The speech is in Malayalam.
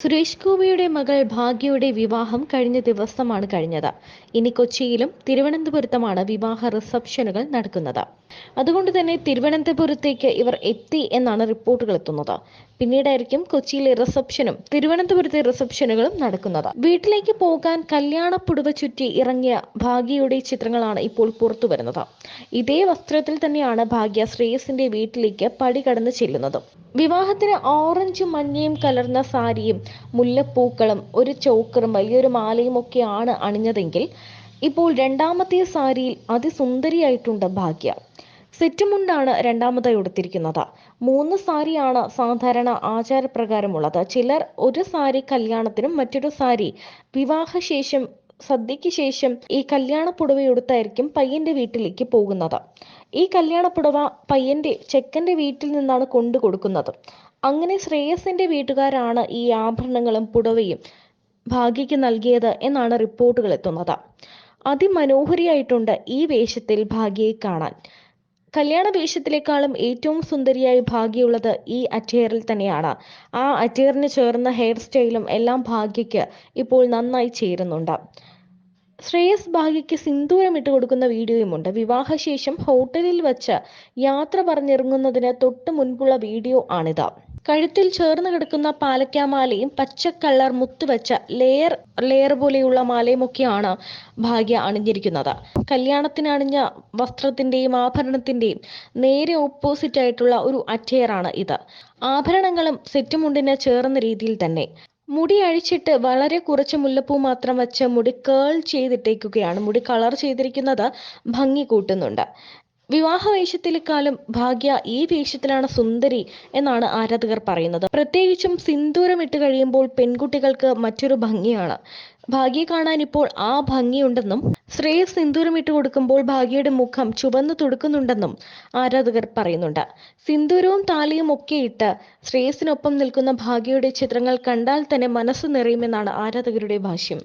സുരേഷ് ഗോപിയുടെ മകൾ ഭാഗ്യയുടെ വിവാഹം കഴിഞ്ഞ ദിവസമാണ് കഴിഞ്ഞത്. ഇനി കൊച്ചിയിലും തിരുവനന്തപുരത്തുമാണ് വിവാഹ റിസപ്ഷനുകൾ നടക്കുന്നത്. അതുകൊണ്ട് തന്നെ തിരുവനന്തപുരത്തേക്ക് ഇവർ എത്തി എന്നാണ് റിപ്പോർട്ടുകൾ എത്തുന്നത്. പിന്നീടായിരിക്കും കൊച്ചിയിലെ റിസപ്ഷനും തിരുവനന്തപുരത്തെ റിസപ്ഷനുകളും നടക്കുന്നത്. വീട്ടിലേക്ക് പോകാൻ കല്യാണപ്പുടവ ചുറ്റി ഇറങ്ങിയ ഭാഗ്യയുടെ ചിത്രങ്ങളാണ് ഇപ്പോൾ പുറത്തു വരുന്നത്. ഇതേ വസ്ത്രത്തിൽ തന്നെയാണ് ഭാഗ്യ ശ്രേയസിന്റെ വീട്ടിലേക്ക് പടി കടന്ന് ചെല്ലുന്നത്. വിവാഹത്തിന് ഓറഞ്ച് മഞ്ഞയും കലർന്ന സാരിയും മുല്ലപ്പൂക്കളും ഒരു ചോക്കറും വലിയൊരു മാലയും ഒക്കെയാണ് അണിഞ്ഞതെങ്കിൽ ഇപ്പോൾ രണ്ടാമത്തെ സാരിയിൽ അതിസുന്ദരിയായിട്ടുണ്ട് ഭാഗ്യ. സെറ്റുമുണ്ടാണ് രണ്ടാമതായി ഉടുത്തിരിക്കുന്നത്. മൂന്ന് സാരിയാണ് സാധാരണ ആചാരപ്രകാരമുള്ളത്. ചിലർ ഒരു സാരി കല്യാണത്തിനും മറ്റൊരു സാരി വിവാഹശേഷം സദ്യയ്ക്ക് ശേഷം ഈ കല്യാണ പുടവയെടുത്തായിരിക്കും പയ്യന്റെ വീട്ടിലേക്ക് പോകുന്നത്. ഈ കല്യാണ പുടവ പയ്യന്റെ ചെക്കന്റെ വീട്ടിൽ നിന്നാണ് കൊണ്ടു കൊടുക്കുന്നത്. അങ്ങനെ ശ്രേയസിന്റെ വീട്ടുകാരാണ് ഈ ആഭരണങ്ങളും പുടവയും ഭാഗ്യയ്ക്ക് നൽകിയത് എന്നാണ് റിപ്പോർട്ടുകൾ എത്തുന്നത്. അതിമനോഹരിയായിട്ടുണ്ട് ഈ വേഷത്തിൽ ഭാഗ്യയെ കാണാൻ. കല്യാണ വേഷത്തിലേക്കാളും ഏറ്റവും സുന്ദരിയായി ഭാഗ്യയുള്ളത് ഈ അറ്റയറിൽ തന്നെയാണ്. ആ അറ്റയറിന് ചേർന്ന ഹെയർ സ്റ്റൈലും എല്ലാം ഭാഗ്യയ്ക്ക് ഇപ്പോൾ നന്നായി ചേരുന്നുണ്ട്. ശ്രേയസ് ഭാഗ്യയ്ക്ക് സിന്ദൂരം ഇട്ട് കൊടുക്കുന്ന വീഡിയോയുമുണ്ട് വിവാഹശേഷം ഹോട്ടലിൽ വച്ച് യാത്ര പറഞ്ഞിറങ്ങുന്നതിന് തൊട്ട് മുൻപുള്ള വീഡിയോ ആണിത്. കഴുത്തിൽ ചേർന്ന് കിടക്കുന്ന പാലക്കാമാലയും പച്ച കളർ മുത്തുവച്ച ലെയർ ലെയർ പോലെയുള്ള മാലയും ഒക്കെയാണ് ഭാഗ്യ അണിഞ്ഞിരിക്കുന്നത്. കല്യാണത്തിന് അണിഞ്ഞ വസ്ത്രത്തിന്റെയും ആഭരണത്തിന്റെയും നേരെ ഓപ്പോസിറ്റ് ആയിട്ടുള്ള ഒരു അറ്റയറാണ് ഇത്. ആഭരണങ്ങളും സെറ്റുമുണ്ടിന് ചേർന്ന രീതിയിൽ തന്നെ. മുടി അഴിച്ചിട്ട് വളരെ കുറച്ച് മുല്ലപ്പൂ മാത്രം വെച്ച് മുടി കേൾ ചെയ്തിട്ടേക്കുകയാണ്. മുടി കളർ ചെയ്തിരിക്കുന്നത് ഭംഗി കൂട്ടുന്നുണ്ട്. വിവാഹ വേഷത്തിലേക്കാളും ഭാഗ്യ ഈ വേഷത്തിലാണ് സുന്ദരി എന്നാണ് ആരാധകർ പറയുന്നത്. പ്രത്യേകിച്ചും സിന്ദൂരം ഇട്ട് കഴിയുമ്പോൾ പെൺകുട്ടികൾക്ക് മറ്റൊരു ഭംഗിയാണ്. ഭാഗ്യ കാണാൻ ഇപ്പോൾ ആ ഭംഗിയുണ്ടെന്നും ശ്രേയ സിന്ദൂരം ഇട്ട് കൊടുക്കുമ്പോൾ ഭാഗ്യയുടെ മുഖം ചുവന്നു തുടുക്കുന്നുണ്ടെന്നും ആരാധകർ പറയുന്നുണ്ട്. സിന്ദൂരവും താലിയും ഒക്കെ ഇട്ട് ശ്രേയസിനൊപ്പം നിൽക്കുന്ന ഭാഗ്യയുടെ ചിത്രങ്ങൾ കണ്ടാൽ തന്നെ മനസ്സ് നിറയുമെന്നാണ് ആരാധകരുടെ ഭാഷ്യം.